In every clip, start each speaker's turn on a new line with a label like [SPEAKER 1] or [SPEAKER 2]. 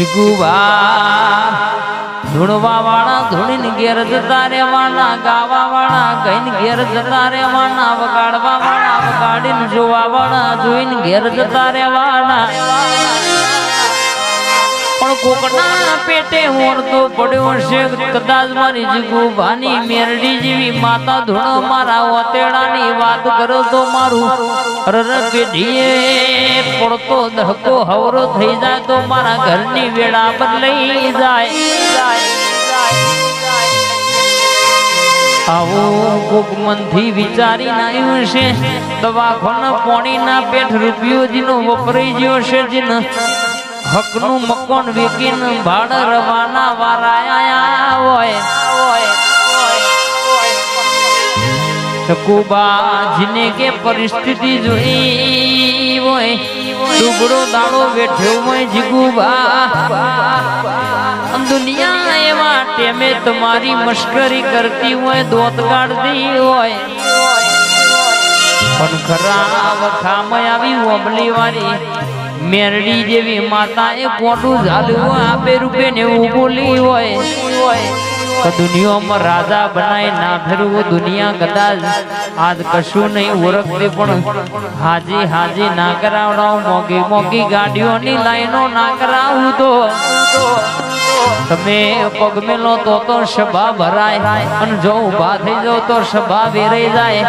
[SPEAKER 1] શીખુબા ધૂણવા વાળા ધૂણીને ઘેર જતા રેવાના ગાવા વાળા ગઈને ઘેર જતા રેવાના વગાડવા વાળા વગાડીને જોવા વાળા જોઈને ઘેર જતા રેવાના પણ પડ્યો છે. કદાચ મારી જીગુભાની મેરડી જેવી માતા ધૂણ મારા ઓતેડાની વાત કરો તો મારું રર પેઢીએ પડતો દહકો હવરો થઈ જાય તો મારા ઘરની વેળા પર લઈ જાય. આવો કોક મનથી વિચારી નાયું છે. દવાખાના પોણીના પેઠ રૂપિયો જીનો વપરાઈ ગયો છે. જીનો હકનું મકોન વેકીને ભાડ રવાના વારાયા હોય. ચકુબા જીને કે પરિસ્થિતિ જોઈ હોય. ડુગડો દાડો બેઠ્યો હોય જીગુબા. દુનિયા એવા ટેમે તમારી મશ્કરી કરતી હોય, દોત કાઢતી હોય. પણ ખરા વખામાં આવી ઓબલી વાળી મેરડી જેવી માતા એ કોટું ઝાલ્યું આપે, રૂપે ને બોલી હોય. દુનિયામાં રાજા બનાય, ના ફેરવું દુનિયા કદાચ. આજ કશું નહીં ઓળખતી પણ. હાજી હાજી ના કરાવડાવ મોગી મોગી ગાડીઓની લાઈનો ના કરાવું તો. તમે પગ મેલો તો તો સભા ભરાય. અને જો ઊભા થઈ જાવ તો સભા વેરાઈ જાય.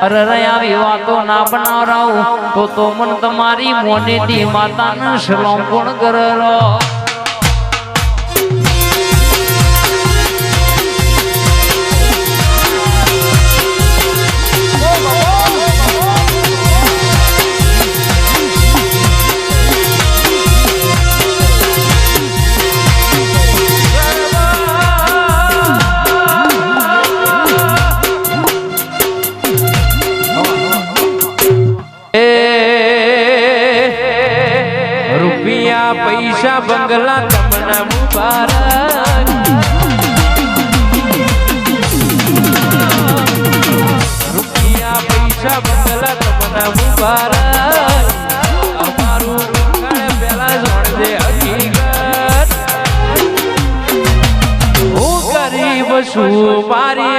[SPEAKER 1] અરે રે, આવી વાતો ના બનાવરાવ તો તો મન તમારી મોનેથી માતાને સલામ પણ કરો
[SPEAKER 2] રૂપિયા પૈસા બંગલા તમને મુબારક. રૂપિયા પૈસા બંગલા તમને મુબારક. અમારું મંગળ પેલા જોડજે હકીકત. હું ગરીબ છું, મારી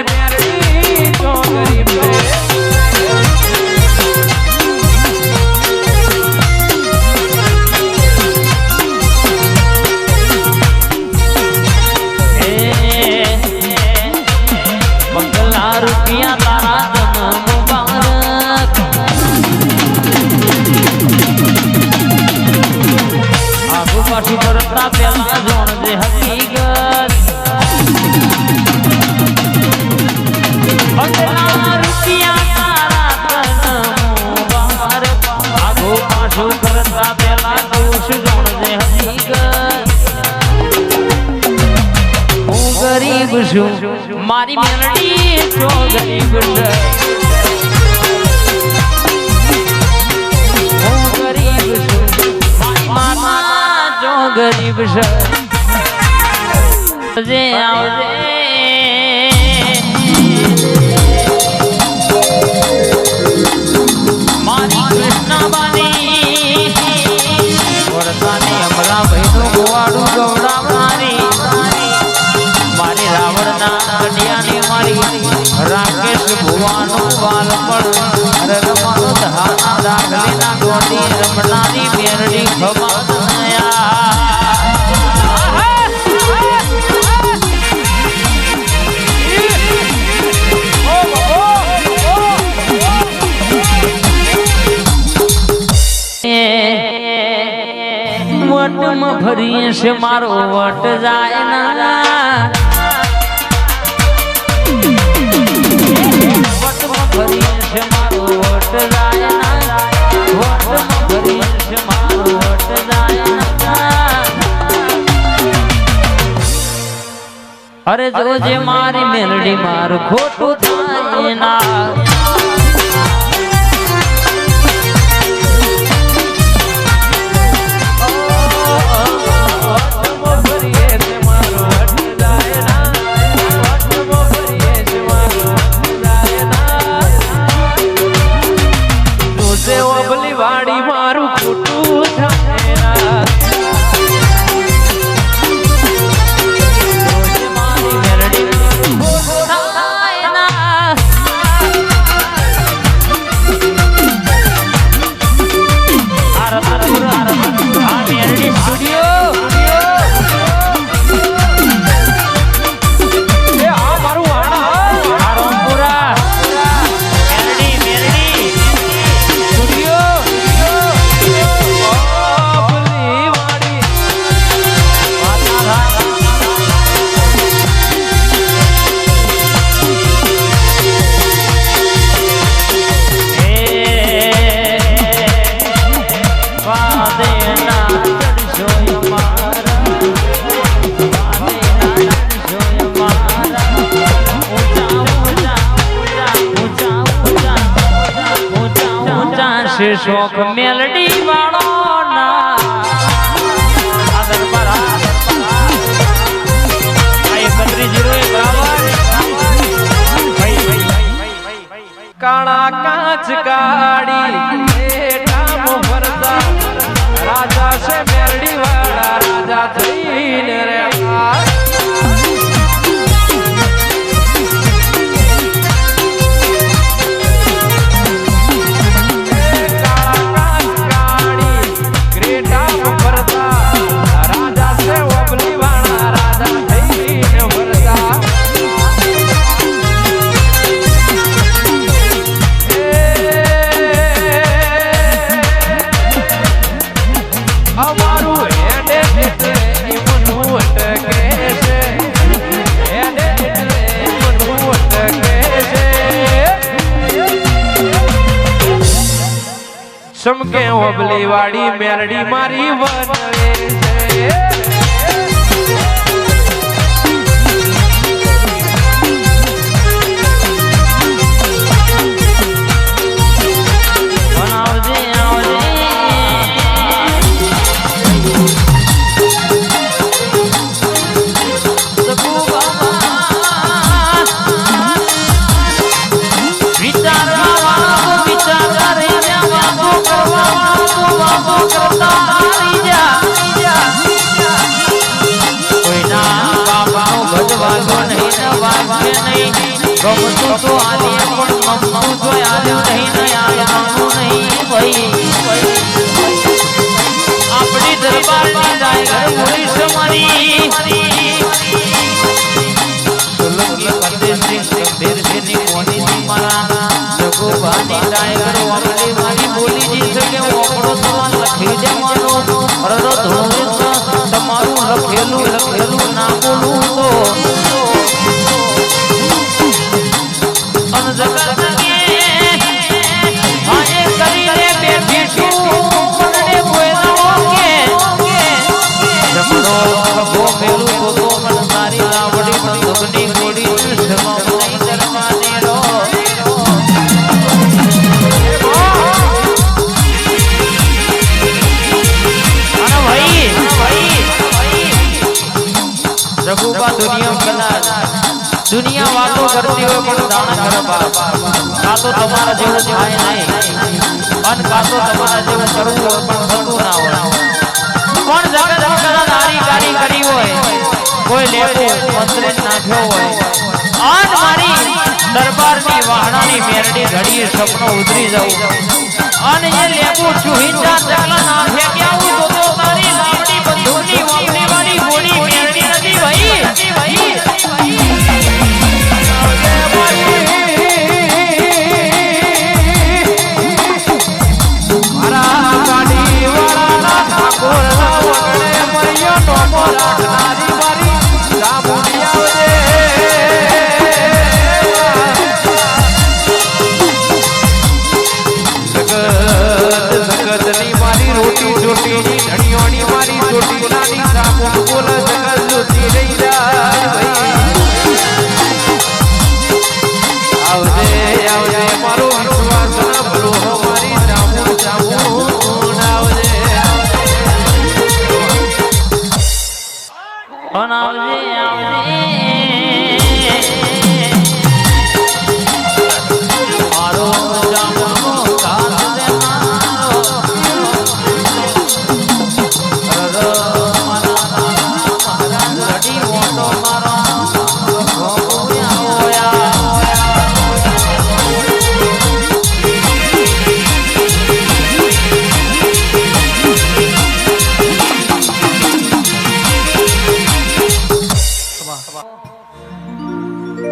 [SPEAKER 2] છું.
[SPEAKER 1] મારી મેલડી છો ગરીબ ગરીબ છું. આવજે. ભરીએ છે મારો વટ જાય ના ભરીએ અરે જોજે મારી મેલડી મારું ખોટું થાય ના. શોખ મેલડી વાળો ના આ દરબાર આ એકત્રીસ જીરો એક
[SPEAKER 2] કાળા કાચ કાળી સમકે ઓબલી વાળી મેરડી મારી વનવે છે.
[SPEAKER 1] લખી દેવાનો. અરરો ધોળે તમારું લખેલું લખેલું ના બોલું તો. દાન પણ દાણા કરવા કાં તો તમારા જેવું થાય નહીં. અને કાં તો તમારા જેવું કરવું પણ થતું ના હોય. પણ જગત કદાચ નારી કારી કરી હોય, કોઈ લેખો મંત્રે નાખ્યો હોય. આજ મારી દરબારની વાહણાની મેરડી ઘડીએ સપનો ઉતરી જવું. અને એ લેબુ ચૂહિંચા ચકલા ના ફેંક્યા હું
[SPEAKER 2] આવજે આવજે